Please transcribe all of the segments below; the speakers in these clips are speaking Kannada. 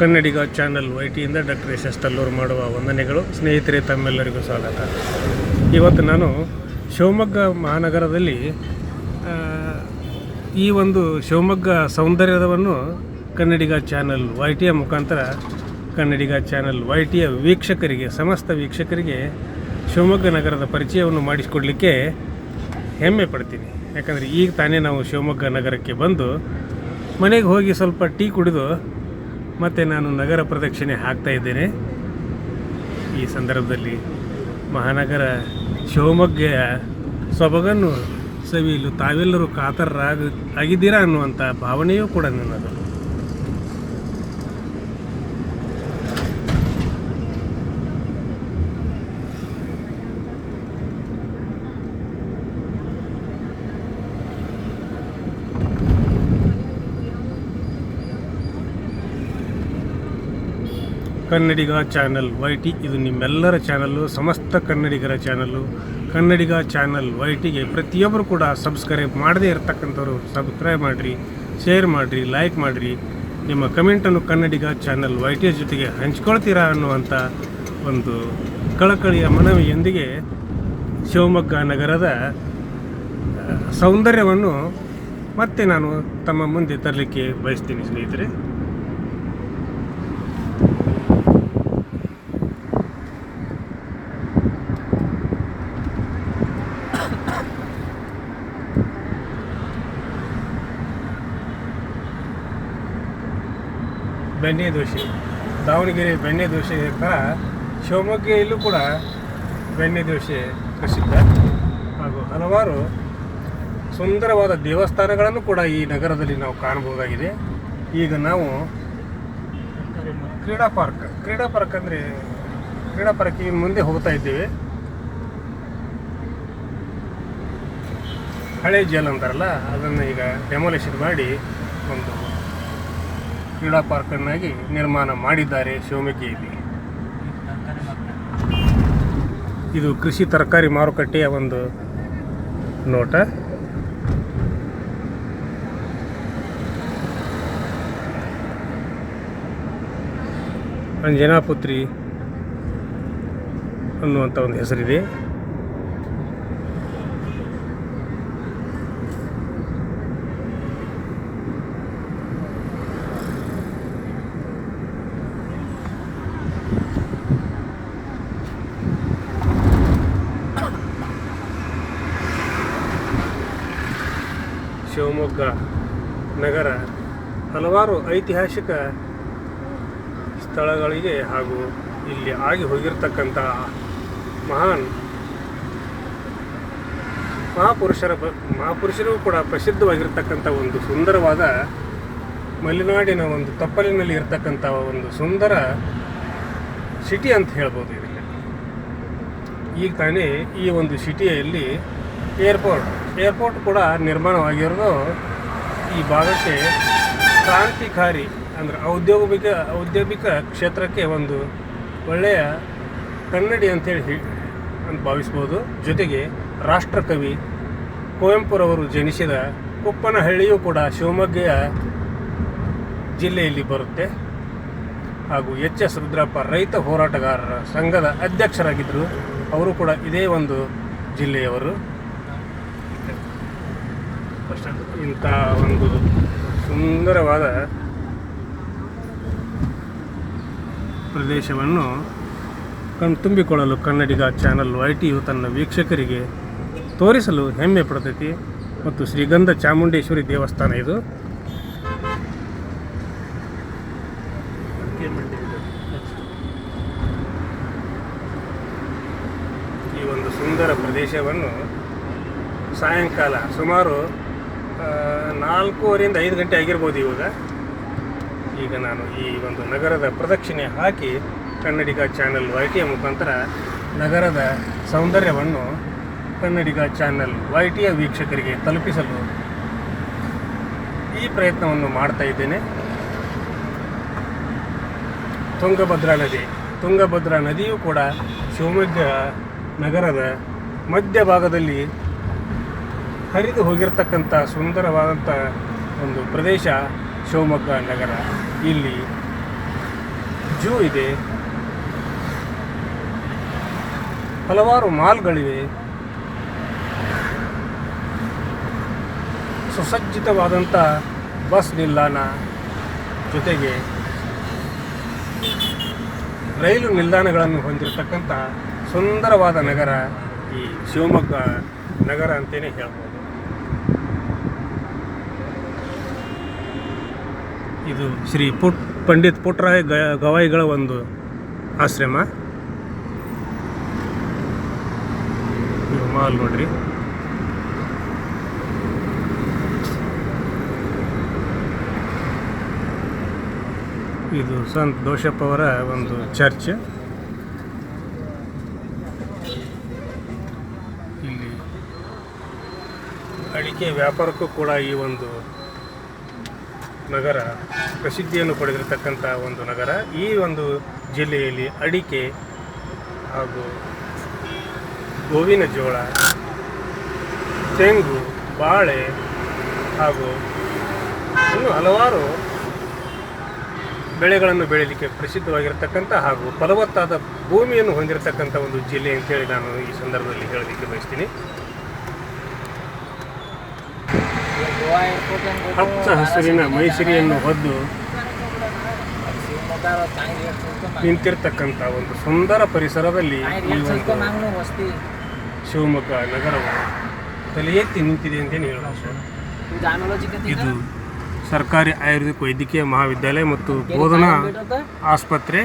ಕನ್ನಡಿಗ ಚಾನಲ್ ವೈ ಟಿಯಿಂದ ಡಾಕ್ಟರ್ ಎಸ್ ಎಸ್ ತಲ್ಲೂರು ಮಾಡುವ ವಂದನೆಗಳು. ಸ್ನೇಹಿತರೆ, ತಮ್ಮೆಲ್ಲರಿಗೂ ಸ್ವಾಗತ. ಇವತ್ತು ನಾನು ಶಿವಮೊಗ್ಗ ಮಹಾನಗರದಲ್ಲಿ ಈ ಒಂದು ಶಿವಮೊಗ್ಗ ಸೌಂದರ್ಯವನ್ನು ಕನ್ನಡಿಗ ಚಾನಲ್ ವೈ ಟಿಯ ಮುಖಾಂತರ, ಕನ್ನಡಿಗ ಚಾನಲ್ ವೈ ಟಿಯ ವೀಕ್ಷಕರಿಗೆ, ಸಮಸ್ತ ವೀಕ್ಷಕರಿಗೆ ಶಿವಮೊಗ್ಗ ನಗರದ ಪರಿಚಯವನ್ನು ಮಾಡಿಸಿಕೊಡಲಿಕ್ಕೆ ಹೆಮ್ಮೆ ಪಡ್ತೀನಿ. ಯಾಕಂದರೆ ಈಗ ತಾನೇ ನಾವು ಶಿವಮೊಗ್ಗ ನಗರಕ್ಕೆ ಬಂದು, ಮನೆಗೆ ಹೋಗಿ ಸ್ವಲ್ಪ ಟೀ ಕುಡಿದು ಮತ್ತೆ ನಾನು ನಗರ ಪ್ರದಕ್ಷಿಣೆ ಹಾಕ್ತಾ ಇದ್ದೇನೆ. ಈ ಸಂದರ್ಭದಲ್ಲಿ ಮಹಾನಗರ ಶಿವಮೊಗ್ಗೆಯ ಸೊಬಗನ್ನು ಸವಿಯಲು ತಾವೆಲ್ಲರೂ ಕಾತರರಾಗ ಆಗಿದ್ದೀರಾ ಅನ್ನುವಂಥ ಭಾವನೆಯೂ ಕೂಡ ನನ್ನದು. ಕನ್ನಡಿಗ ಚಾನಲ್ ವೈ ಟಿ ಇದು ನಿಮ್ಮೆಲ್ಲರ ಚಾನಲ್ಲು, ಸಮಸ್ತ ಕನ್ನಡಿಗರ ಚಾನಲ್ಲು. ಕನ್ನಡಿಗ ಚಾನಲ್ ವೈ ಟಿಗೆ ಪ್ರತಿಯೊಬ್ಬರು ಕೂಡ ಸಬ್ಸ್ಕ್ರೈಬ್ ಮಾಡದೇ ಇರತಕ್ಕಂಥವ್ರು ಸಬ್ಸ್ಕ್ರೈಬ್ ಮಾಡಿರಿ, ಶೇರ್ ಮಾಡಿರಿ, ಲೈಕ್ ಮಾಡಿರಿ. ನಿಮ್ಮ ಕಮೆಂಟನ್ನು ಕನ್ನಡಿಗ ಚಾನಲ್ ವೈ ಟಿಯ ಜೊತೆಗೆ ಹಂಚ್ಕೊಳ್ತೀರಾ ಅನ್ನುವಂಥ ಒಂದು ಕಳಕಳಿಯ ಮನವಿಯೊಂದಿಗೆ ಶಿವಮೊಗ್ಗ ನಗರದ ಸೌಂದರ್ಯವನ್ನು ಮತ್ತೆ ನಾನು ತಮ್ಮ ಮುಂದೆ ತರಲಿಕ್ಕೆ ಬಯಸ್ತೀನಿ ಸ್ನೇಹಿತರೆ. ಬೆಣ್ಣೆ ದೋಸೆ, ದಾವಣಗೆರೆ ಬೆಣ್ಣೆ ದೋಸೆ ಥರ ಶಿವಮೊಗ್ಗೆಯಲ್ಲೂ ಕೂಡ ಬೆಣ್ಣೆ ದೋಸೆ ಪ್ರಸಿದ್ಧ. ಹಾಗೂ ಹಲವಾರು ಸುಂದರವಾದ ದೇವಸ್ಥಾನಗಳನ್ನು ಕೂಡ ಈ ನಗರದಲ್ಲಿ ನಾವು ಕಾಣಬಹುದಾಗಿದೆ. ಈಗ ನಾವು ಕ್ರೀಡಾ ಪಾರ್ಕ್ ಕ್ರೀಡಾ ಪಾರ್ಕ್ ಅಂದರೆ ಕ್ರೀಡಾ ಮುಂದೆ ಹೋಗ್ತಾ ಇದ್ದೇವೆ. ಹಳೆ ಜೇಲ್ ಅಂತಾರಲ್ಲ, ಅದನ್ನು ಈಗ ಡೆಮೊಲೇಷನ್ ಮಾಡಿ ಒಂದು ಕ್ರೀಡಾ ಪಾರ್ಕನ್ನಾಗಿ ನಿರ್ಮಾಣ ಮಾಡಿದ್ದಾರೆ ಶಿವಮೊಗ್ಗೆಯಲ್ಲಿ ಇದು ಕೃಷಿ ತರಕಾರಿ ಮಾರುಕಟ್ಟೆಯ ಒಂದು ನೋಟ. ಅಂಜನಾಪುತ್ರಿ ಅನ್ನುವಂಥ ಒಂದು ಹೆಸರಿದೆ. ಶಿವಮೊಗ್ಗ ನಗರ ಹಲವಾರು ಐತಿಹಾಸಿಕ ಸ್ಥಳಗಳಿಗೆ ಹಾಗೂ ಇಲ್ಲಿ ಆಗಿ ಹೋಗಿರ್ತಕ್ಕಂತಹ ಮಹಾನ್ ಮಹಾಪುರುಷರ ಬ- ಮಹಾಪುರುಷರಿಗೂ ಕೂಡ ಪ್ರಸಿದ್ಧವಾಗಿರ್ತಕ್ಕಂಥ ಒಂದು ಸುಂದರವಾದ ಮಲೆನಾಡಿನ ಒಂದು ತಪ್ಪಲಿನಲ್ಲಿ ಇರತಕ್ಕಂಥ ಒಂದು ಸುಂದರ ಸಿಟಿ ಅಂತ ಹೇಳ್ಬೋದು ಇದಕ್ಕೆ. ಈಗ ತಾನೇ ಈ ಒಂದು ಸಿಟಿಯಲ್ಲಿ ಏರ್ಪೋರ್ಟ್ ಏರ್ಪೋರ್ಟ್ ಕೂಡ ನಿರ್ಮಾಣವಾಗಿರೋದು ಈ ಭಾಗಕ್ಕೆ ಕ್ರಾಂತಿಕಾರಿ ಅಂದರೆ ಔದ್ಯೋಗಿಕ ಔದ್ಯೋಗಿಕ ಕ್ಷೇತ್ರಕ್ಕೆ ಒಂದು ಒಳ್ಳೆಯ ಕನ್ನಡಿ ಅಂತೇಳಿ ಅಂತ ಭಾವಿಸ್ಬೋದು. ಜೊತೆಗೆ ರಾಷ್ಟ್ರಕವಿ ಕುವೆಂಪುರವರು ಜನಿಸಿದ ಕುಪ್ಪನಹಳ್ಳಿಯೂ ಕೂಡ ಶಿವಮೊಗ್ಗೆಯ ಜಿಲ್ಲೆಯಲ್ಲಿ ಬರುತ್ತೆ. ಹಾಗೂ ಎಚ್ ಎಸ್ ರುದ್ರಪ್ಪ ರೈತ ಹೋರಾಟಗಾರರ ಸಂಘದ ಅಧ್ಯಕ್ಷರಾಗಿದ್ದರು. ಅವರು ಕೂಡ ಇದೇ ಒಂದು ಜಿಲ್ಲೆಯವರು. ಇಂಥ ಒಂದು ಸುಂದರವಾದ ಪ್ರದೇಶವನ್ನು ಕಣ್ತುಂಬಿಕೊಳ್ಳಲು ಕನ್ನಡಿಗ ಚಾನಲ್ ವೈ ಟಿಯು ತನ್ನ ವೀಕ್ಷಕರಿಗೆ ತೋರಿಸಲು ಹೆಮ್ಮೆ ಪಡ್ತೈತಿ ಮತ್ತು ಶ್ರೀಗಂಧ ಚಾಮುಂಡೇಶ್ವರಿ ದೇವಸ್ಥಾನ ಇದು. ಈ ಒಂದು ಸುಂದರ ಪ್ರದೇಶವನ್ನು ಸಾಯಂಕಾಲ ಸುಮಾರು ನಾಲ್ಕೂವರೆಯಿಂದ ಐದು ಗಂಟೆ ಆಗಿರ್ಬೋದು ಇವಾಗ. ಈಗ ನಾನು ಈ ಒಂದು ನಗರದ ಪ್ರದಕ್ಷಿಣೆ ಹಾಕಿ ಕನ್ನಡಿಗ ಚಾನಲ್ ವೈ ಟಿಯ ಮುಖಾಂತರ ನಗರದ ಸೌಂದರ್ಯವನ್ನು ಕನ್ನಡಿಗ ಚಾನೆಲ್ ವೈ ಟಿಯ ವೀಕ್ಷಕರಿಗೆ ತಲುಪಿಸಲು ಈ ಪ್ರಯತ್ನವನ್ನು ಮಾಡ್ತಾ ಇದ್ದೇನೆ. ತುಂಗಭದ್ರಾ ನದಿ, ತುಂಗಭದ್ರಾ ನದಿಯೂ ಕೂಡ ಶಿವಮೊಗ್ಗ ನಗರದ ಮಧ್ಯಭಾಗದಲ್ಲಿ ಹರಿದು ಹೋಗಿರ್ತಕ್ಕಂಥ ಸುಂದರವಾದಂಥ ಒಂದು ಪ್ರದೇಶ ಶಿವಮೊಗ್ಗ ನಗರ. ಇಲ್ಲಿ ಜೂ ಇದೆ. ಹಲವಾರು ಮಾಲ್ಗಳಿವೆ. ಸುಸಜ್ಜಿತವಾದಂಥ ಬಸ್ ನಿಲ್ದಾಣ ಜೊತೆಗೆ ರೈಲು ನಿಲ್ದಾಣಗಳನ್ನು ಹೊಂದಿರತಕ್ಕಂಥ ಸುಂದರವಾದ ನಗರ ಈ ಶಿವಮೊಗ್ಗ ನಗರ ಅಂತಲೇ ಹೇಳ್ಬೋದು. ಇದು ಶ್ರೀ ಪುಟ್ ಪಂಡಿತ್ ಪುಟ್ಟರಾಯ ಗ ಗವಾಯಿಗಳ ಒಂದು ಆಶ್ರಮ. ಮಾಲ್ ನೋಡ್ರಿ. ಇದು ಸಂತ್ ದೋಷಪ್ಪ ಅವರ ಒಂದು ಚರ್ಚ್. ಇಲ್ಲಿ ಅಡಿಕೆ ವ್ಯಾಪಾರಕ್ಕೂ ಕೂಡ ಈ ಒಂದು ನಗರ ಪ್ರಸಿದ್ಧಿಯನ್ನು ಪಡೆದಿರತಕ್ಕಂಥ ಒಂದು ನಗರ. ಈ ಒಂದು ಜಿಲ್ಲೆಯಲ್ಲಿ ಅಡಿಕೆ ಹಾಗೂ ಗೋವಿನ ಜೋಳ, ತೆಂಗು, ಬಾಳೆ ಹಾಗೂ ಇನ್ನು ಹಲವಾರು ಬೆಳೆಗಳನ್ನು ಬೆಳೀಲಿಕ್ಕೆ ಪ್ರಸಿದ್ಧವಾಗಿರತಕ್ಕಂಥ ಹಾಗೂ ಫಲವತ್ತಾದ ಭೂಮಿಯನ್ನು ಹೊಂದಿರತಕ್ಕಂಥ ಒಂದು ಜಿಲ್ಲೆ ಅಂತೇಳಿ ನಾನು ಈ ಸಂದರ್ಭದಲ್ಲಿ ಹೇಳಲಿಕ್ಕೆ ಬಯಸ್ತೀನಿ. ಹಚ್ಚ ಹಸಿರಿನ ಮೈಸೂರಿಯನ್ನು ಹೊದ್ದು ನಿಂತಿರ್ತಕ್ಕಂಥ ಒಂದು ಸುಂದರ ಪರಿಸರದಲ್ಲಿ ಶಿವಮೊಗ್ಗ ನಗರವು ತಲೆ ಎತ್ತಿ ನಿಂತಿದೆ ಅಂತಲೇ ಹೇಳಬಹುದು ಇದು ಸರ್ಕಾರಿ ಆಯುರ್ವೇದಿಕ್ ವೈದ್ಯಕೀಯ ಮಹಾವಿದ್ಯಾಲಯ ಮತ್ತು ಬೋಧನಾ ಆಸ್ಪತ್ರೆ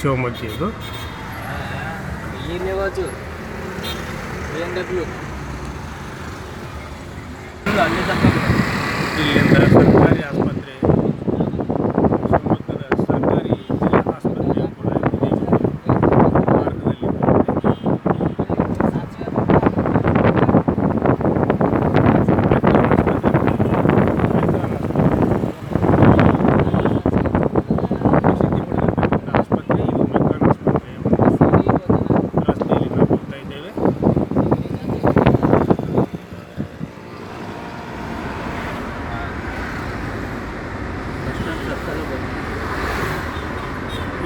ಶಿವಮೊಗ್ಗ ಇದು ಈ ಲೆವಜು ಬಿ ಎಂ ಡಬ್ಲ್ಯೂ ಅಲ್ಲಿ ತನಕ ಇಲ್ಲಿಂದ ಸರ್ಕಾರಿ ಆಸ್ಪತ್ರೆ ಶಿವಮೊಗ್ಗದ ಸರ್ಕಾರಿ ಜಿಲ್ಲಾ ಆಸ್ಪತ್ರೆಯು ಕೂಡ ಇದೆ ಮಾರ್ಗದಲ್ಲಿ ಬರುತ್ತೆ. ಪ್ರಸಿದ್ಧಿ ಪಡೆದಿರ್ತಕ್ಕಂಥ ಆಸ್ಪತ್ರೆ ಇದು ಮೆಕ್ಕಾನ್ ಆಸ್ಪತ್ರೆ ರಸ್ತೆಯಲ್ಲಿ ನಾವು ಹೋಗ್ತಾ ಇದ್ದೇವೆ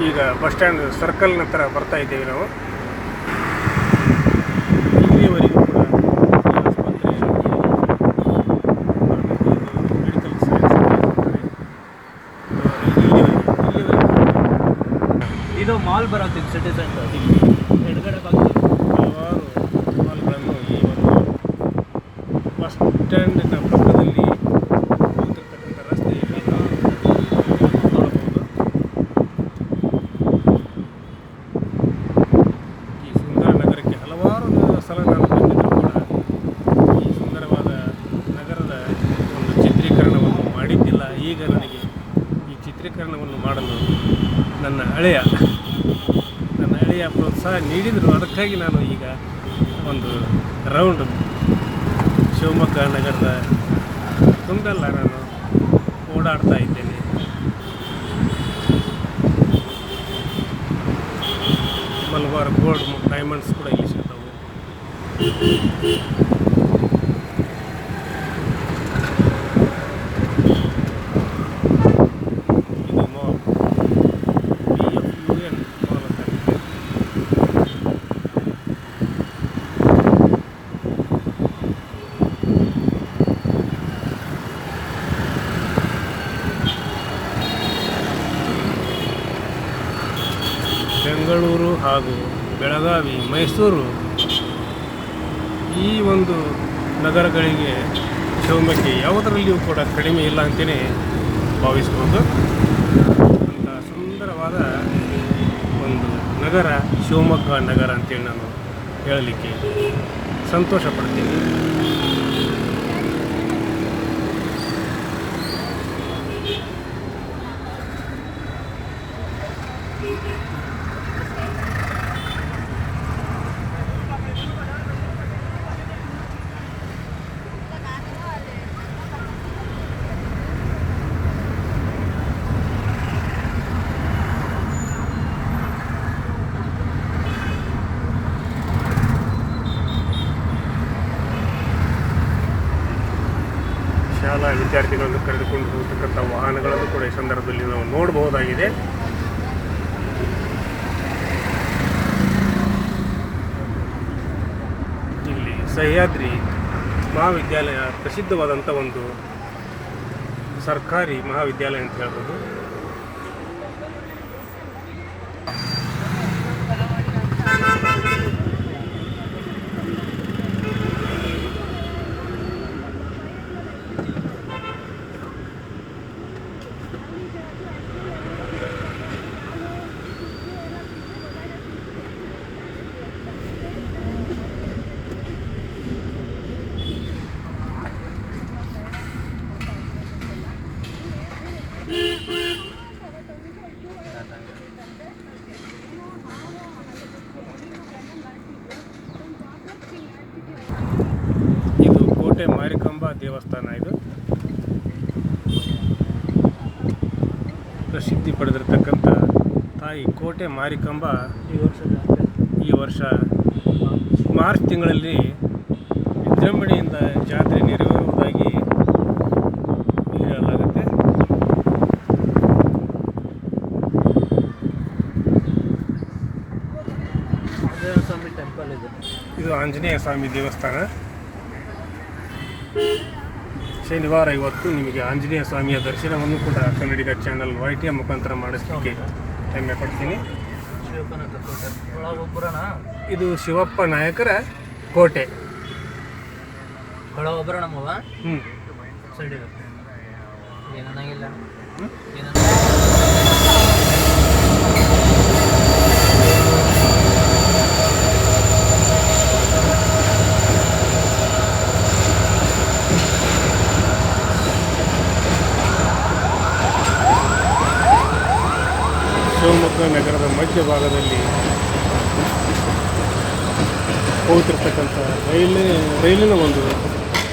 ಈಗ ಬಸ್ ಸ್ಟ್ಯಾಂಡ್ ಸರ್ಕಲ್ ನಂತರ ಬರ್ತಾ ಇದ್ದೇವೆ ನಾವು. ಇದು ಮಾಲ್ ಬರುತ್ತೆ ಸಿಟಿ ಸೆಂಟರ್ ಎಡಗಡೆ ಹಲವಾರು ಮಾಲ್ಗಳನ್ನು ಈ ಒಂದು ಬಸ್ ಸ್ಟ್ಯಾಂಡಿನ ಪಕ್ಕದಲ್ಲಿ ಹೋಗ್ತಿರ್ತಕ್ಕಂಥ ರಸ್ತೆಯಲ್ಲಿ ನೋಡಬಹುದು ಈ ಸುಂದರ ನಗರಕ್ಕೆ ಹಲವಾರು ಸಲ ನಾನು ಬಂದಿದ್ದರೂ ಕೂಡ ಈ ಸುಂದರವಾದ ನಗರದ ಒಂದು ಚಿತ್ರೀಕರಣವನ್ನು ಮಾಡಿದ್ದಿಲ್ಲ ಈಗ ನನಗೆ ಈ ಚಿತ್ರೀಕರಣವನ್ನು ಮಾಡಲು ಹಳೆಯ ನನ್ನ ಎಳೆಯ ಪ್ರೋತ್ಸಾಹ ನೀಡಿದರು. ಅದಕ್ಕಾಗಿ ನಾನು ಈಗ ಒಂದು ರೌಂಡ್ ಶಿವಮೊಗ್ಗ ನಗರದ ತುಂಬೆಲ್ಲ ನಾನು ಓಡಾಡ್ತಾ ಇದ್ದೇನೆ. ಮಲಬಾರ್ ಗೋಲ್ಡ್ ಡೈಮಂಡ್ಸ್ ಕೂಡ ಇಲ್ಲಿ ಸಿಗ್ತವೆ ಇದು mall B F U N mall ಅಂತ ಇದೆ. ಬೆಂಗಳೂರು ಹಾಗೂ ಬೆಳಗಾವಿ ಮೈಸೂರು ಈ ಒಂದು ನಗರಗಳಿಗೆ ಶಿವಮೊಗ್ಗ ಯಾವುದರಲ್ಲಿಯೂ ಕೂಡ ಕಡಿಮೆ ಇಲ್ಲ ಅಂತಲೇ ಭಾವಿಸ್ಬೋದು. ಅಂತ ಸುಂದರವಾದ ಒಂದು ನಗರ, ಶಿವಮೊಗ್ಗ ನಗರ ಅಂತೇಳಿ ನಾನು ಹೇಳಲಿಕ್ಕೆ ಸಂತೋಷ ಪಡ್ತೀನಿ. ವಿದ್ಯಾರ್ಥಿಗಳನ್ನು ಕರೆದುಕೊಂಡು ಹೋಗ್ತಕ್ಕಂಥ ವಾಹನಗಳನ್ನು ಕೂಡ ಈ ಸಂದರ್ಭದಲ್ಲಿ ನಾವು ನೋಡಬಹುದಾಗಿದೆ. ಇಲ್ಲಿ ಸಹ್ಯಾದ್ರಿ ಮಹಾವಿದ್ಯಾಲಯ ಪ್ರಸಿದ್ಧವಾದಂಥ ಒಂದು ಸರ್ಕಾರಿ ಮಹಾವಿದ್ಯಾಲಯ ಅಂತ ಹೇಳ್ಬೋದು. ದೇವಸ್ಥಾನ ಇದು. ಪ್ರಸಿದ್ಧಿ ಪಡೆದಿರತಕ್ಕಂಥ ತಾಯಿ ಕೋಟೆ ಮಾರಿಕಂಬ ಈ ವರ್ಷದ ಈ ವರ್ಷ ಮಾರ್ಚ್ ತಿಂಗಳಲ್ಲಿ ವಿಜೃಂಭಣೆಯಿಂದ ಜಾತ್ರೆ ನೆರವೇರುವುದಾಗಿ ಹೇಳಲಾಗುತ್ತೆ. ಸ್ವಾಮಿ ಟೆಂಪಲ್ ಇದೆ. ಇದು ಆಂಜನೇಯ ಸ್ವಾಮಿ ದೇವಸ್ಥಾನ. ಶನಿವಾರ ಇವತ್ತು ನಿಮಗೆ ಆಂಜನೇಯ ಸ್ವಾಮಿಯ ದರ್ಶನವನ್ನು ಕೂಡ ಕನ್ನಡಿಗ ಚಾನಲ್ ವೈ ಟಿಯ ಮುಖಾಂತರ ಮಾಡಿಸಲಿಕ್ಕೆ ಹೆಮ್ಮೆ ಪಡ್ತೀನಿ. ಇದು ಶಿವಪ್ಪ ನಾಯಕರ ಕೋಟೆ. ಹ್ಞೂ ನಗರದ ಮಧ್ಯಭಾಗದಲ್ಲಿ ಹೋಗ್ತಿರ್ತಕ್ಕಂಥ ರೈಲಿನ ರೈಲಿನ ಒಂದು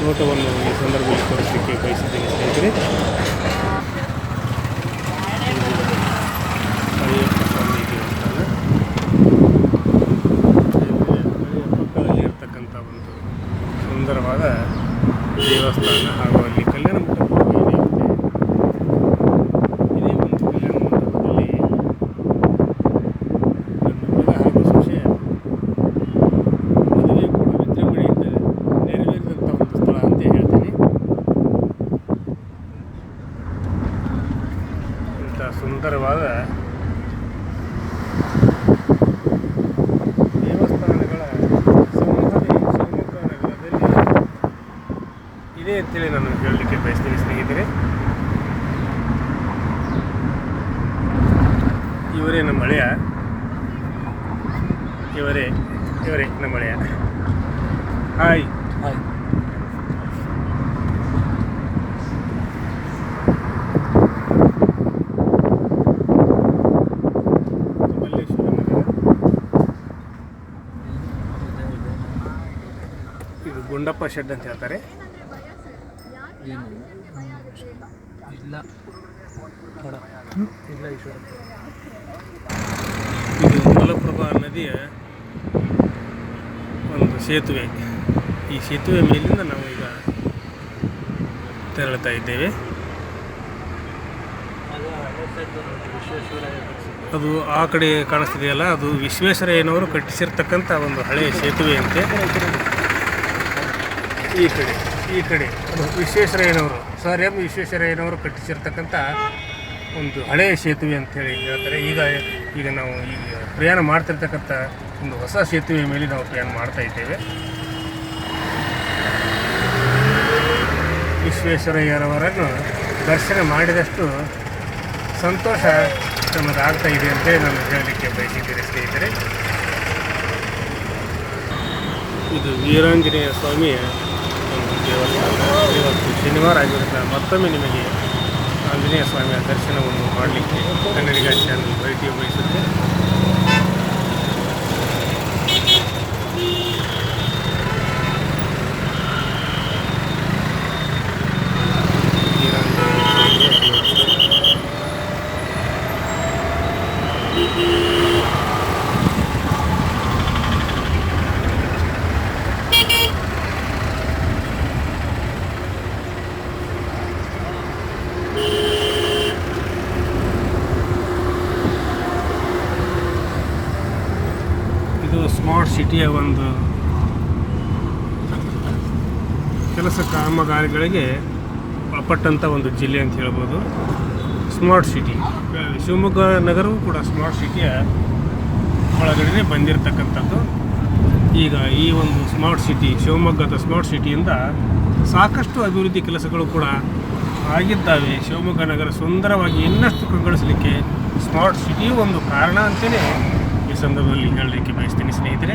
ನೋಟವನ್ನು ಈ ಸಂದರ್ಭದಲ್ಲಿ ತೋರಿಸಲಿಕ್ಕೆ ಬಯಸಿದ್ದೇನೆ ಸ್ನೇಹಿತರೆ. ಪಕ್ಕದಲ್ಲಿ ಇರ್ತಕ್ಕಂಥ ಒಂದು ಸುಂದರವಾದ ದೇವಸ್ಥಾನ ಹಾಗೂ ಅಲ್ಲಿ ಕಲ್ಯಾಣ ಮಂಟಪ ಇದೆ ಅಂತೆ. ಇದೇ ಒಂದು ಕಲ್ಯಾಣ ಮಂಟಪದಲ್ಲಿ ನನ್ನ ಮಗ ಹಾಗೂ ಸೊಸೆಯ ಮದುವೆ ಕೂಡ ವಿಜೃಂಭಣೆಯಿಂದ ನೆರವೇರಿದಂಥ ಒಂದು ಸ್ಥಳ ಅಂತ ಹೇಳ್ತೀನಿ ಸುಂದರವಾದ ದೇವಸ್ಥಾನಗಳ ಈ ಶಿವಮೊಗ್ಗ ನಗರದಲ್ಲಿ ಇದೆ ಅಂತೇಳಿ ನಾನು ಹೇಳಲಿಕ್ಕೆ ಬಯಸ್ತೀನಿ ಸ್ನೇಹಿತರೆ. ಇವರೇ ನಮ್ಮ ಹಳೆಯ. ಇವರೇ ಇವರೇ ನಮ್ಮ ಹಳೆಯ. ಹಾಯ್ ಹಾಯ್ ಮಲ್ಲೇಶ್ವರ ನಗರ ಇದು ಗುಂಡಪ್ಪ ಶೆಡ್ ಅಂತ ಹೇಳ್ತಾರೆ. ಏನು? ಇಲ್ಲ. ಹೊಡ ಇಲ್ಲ ಈಶ್ವರ. ಇದು ಮಲಪ್ರಭಾ ನದಿಯ ಒಂದು ಸೇತುವೆ. ಈ ಸೇತುವೆ ಮೇಲಿಂದ ನಾವು ಈಗ ತೆರಳುತ್ತಾ ಇದ್ದೇವೆ. ಅದು ಆ ಕಡೆ ಕಾಣಿಸ್ತಿದೆಯಲ್ಲ ಅದು ವಿಶ್ವೇಶ್ವರಯ್ಯನವರು ಕಟ್ಟಿಸಿರ್ತಕ್ಕಂಥ ಒಂದು ಹಳೆಯ ಸೇತುವೆ ಅಂತೆ ಈ ಕಡೆ ಈ ಕಡೆ. ಅದು ವಿಶ್ವೇಶ್ವರಯ್ಯನವರು ಸರ್ ಎಂ ವಿಶ್ವೇಶ್ವರಯ್ಯನವರು ಕಟ್ಟಿಸಿರ್ತಕ್ಕಂಥ ಒಂದು ಹಳೆಯ ಸೇತುವೆ ಅಂತೇಳಿ ಹೇಳ್ತಾರೆ. ಈಗ ಈಗ ನಾವು ಈಗ ಪ್ರಯಾಣ ಮಾಡ್ತಿರ್ತಕ್ಕಂಥ ಒಂದು ಹೊಸ ಸೇತುವೆ ಮೇಲೆ ನಾವು ಪ್ರಯಾಣ ಮಾಡ್ತಾ ಇದ್ದೇವೆ. ವಿಶ್ವೇಶ್ವರಯ್ಯರವರನ್ನು ದರ್ಶನ ಮಾಡಿದಷ್ಟು ಸಂತೋಷ ನಮಗಾಗ್ತಾ ಇದೆ ಅಂತೇಳಿ ನಾನು ಹೇಳಲಿಕ್ಕೆ ಬಯಸಿದ್ದೇನೆ, ಸ್ನೇಹಿತರೆ. ಇದು ವೀರಾಂಜನೇಯ ಸ್ವಾಮಿಯ ದೇವಸ್ಥಾನ ಇವತ್ತು ಶನಿವಾರ ಆಗಿರೋದ್ರಿಂದ ಮತ್ತೊಮ್ಮೆ ನಿಮಗೆ ಆಂಜನೇಯ ಸ್ವಾಮಿಯ ದರ್ಶನವನ್ನು ಮಾಡಲಿಕ್ಕೆ ಕನ್ನಡಿಗ ಚಾನಲ್ ಭೇಟಿ ಬಯಸುತ್ತೆ ವೀರಾಂಜನೇಯ ಸ್ವಾಮಿಯ ದೇವಸ್ಥಾನ. ಇದು ಸ್ಮಾರ್ಟ್ ಸಿಟಿಯ ಒಂದು ಕೆಲಸ ಕಾಮಗಾರಿಗಳಿಗೆ ಅಪ್ಪಟ್ಟಂಥ ಒಂದು ಜಿಲ್ಲೆ ಅಂತ ಹೇಳ್ಬೋದು. ಸ್ಮಾರ್ಟ್ ಸಿಟಿ ಶಿವಮೊಗ್ಗ ನಗರವೂ ಕೂಡ ಸ್ಮಾರ್ಟ್ ಸಿಟಿಯ ಒಳಗಡೆ ಬಂದಿರತಕ್ಕಂಥದ್ದು. ಈಗ ಈ ಒಂದು ಸ್ಮಾರ್ಟ್ ಸಿಟಿ ಶಿವಮೊಗ್ಗದ ಸ್ಮಾರ್ಟ್ ಸಿಟಿಯಿಂದ ಸಾಕಷ್ಟು ಅಭಿವೃದ್ಧಿ ಕೆಲಸಗಳು ಕೂಡ ಆಗಿದ್ದಾವೆ. ಶಿವಮೊಗ್ಗ ನಗರ ಸುಂದರವಾಗಿ ಇನ್ನಷ್ಟು ಕಂಗೊಳಿಸಲಿಕ್ಕೆ ಸ್ಮಾರ್ಟ್ ಸಿಟಿಯೂ ಒಂದು ಕಾರಣ ಅಂತಲೇ ಈ ಸಂದರ್ಭದಲ್ಲಿ ಹೇಳಲಿಕ್ಕೆ ಬಯಸ್ತೀನಿ ಸ್ನೇಹಿತರೆ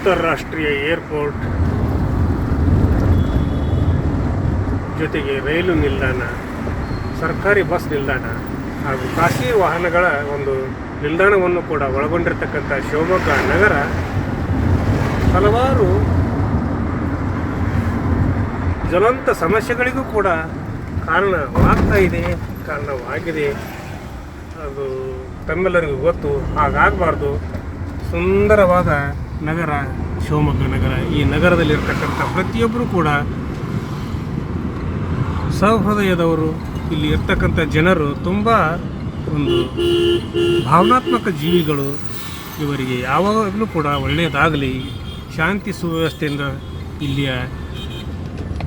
ಅಂತಾರಾಷ್ಟ್ರೀಯ ಏರ್ಪೋರ್ಟ್ ಜೊತೆಗೆ ರೈಲು ನಿಲ್ದಾಣ, ಸರ್ಕಾರಿ ಬಸ್ ನಿಲ್ದಾಣ ಹಾಗೂ ಖಾಸಗಿ ವಾಹನಗಳ ಒಂದು ನಿಲ್ದಾಣವನ್ನು ಕೂಡ ಒಳಗೊಂಡಿರ್ತಕ್ಕಂಥ ಶಿವಮೊಗ್ಗ ನಗರ ಹಲವಾರು ಜ್ವಲಂತ ಸಮಸ್ಯೆಗಳಿಗೂ ಕೂಡ ಕಾರಣವಾಗ್ತಾ ಇದೆ, ಕಾರಣವಾಗಿದೆ. ಅದು ತಮ್ಮೆಲ್ಲರಿಗೂ ಗೊತ್ತು. ಹಾಗಾಗಬಾರ್ದು. ಸುಂದರವಾದ ನಗರ ಶಿವಮೊಗ್ಗ ನಗರ. ಈ ನಗರದಲ್ಲಿರ್ತಕ್ಕಂಥ ಪ್ರತಿಯೊಬ್ಬರೂ ಕೂಡ ಸಹೃದಯದವರು ಇಲ್ಲಿ ಇರ್ತಕ್ಕಂಥ ಜನರು ತುಂಬ ಒಂದು ಭಾವನಾತ್ಮಕ ಜೀವಿಗಳು. ಇವರಿಗೆ ಯಾವಾಗಲೂ ಕೂಡ ಒಳ್ಳೆಯದಾಗಲಿ. ಶಾಂತಿ ಸುವ್ಯವಸ್ಥೆಯಿಂದ ಇಲ್ಲಿಯ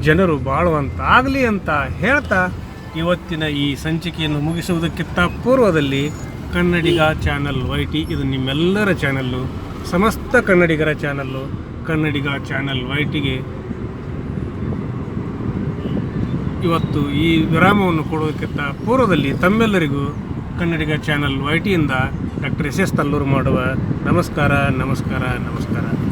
ಜನರು ಬಾಳುವಂತಾಗಲಿ ಅಂತ ಹೇಳ್ತಾ ಇವತ್ತಿನ ಈ ಸಂಚಿಕೆಯನ್ನು ಮುಗಿಸುವುದಕ್ಕಿಂತ ಪೂರ್ವದಲ್ಲಿ ಕನ್ನಡಿಗ ಚಾನಲ್ ವೈ ಟಿ ಇದು ನಿಮ್ಮೆಲ್ಲರ ಚಾನಲ್ಲು. ಸಮಸ್ತ ಕನ್ನಡಿಗರ ಚಾನಲ್ಲು ಕನ್ನಡಿಗ ಚಾನಲ್ ವೈ ಟಿಗೆ ಇವತ್ತು ಈ ವಿರಾಮವನ್ನು ಕೊಡೋದಕ್ಕಿಂತ ಪೂರ್ವದಲ್ಲಿ ತಮ್ಮೆಲ್ಲರಿಗೂ ಕನ್ನಡಿಗ ಚಾನಲ್ ವೈಟಿಯಿಂದ ಡಾಕ್ಟರ್ ಎಸ್ ಎಸ್ ತಲ್ಲೂರು ಮಾಡುವ ನಮಸ್ಕಾರ ನಮಸ್ಕಾರ ನಮಸ್ಕಾರ.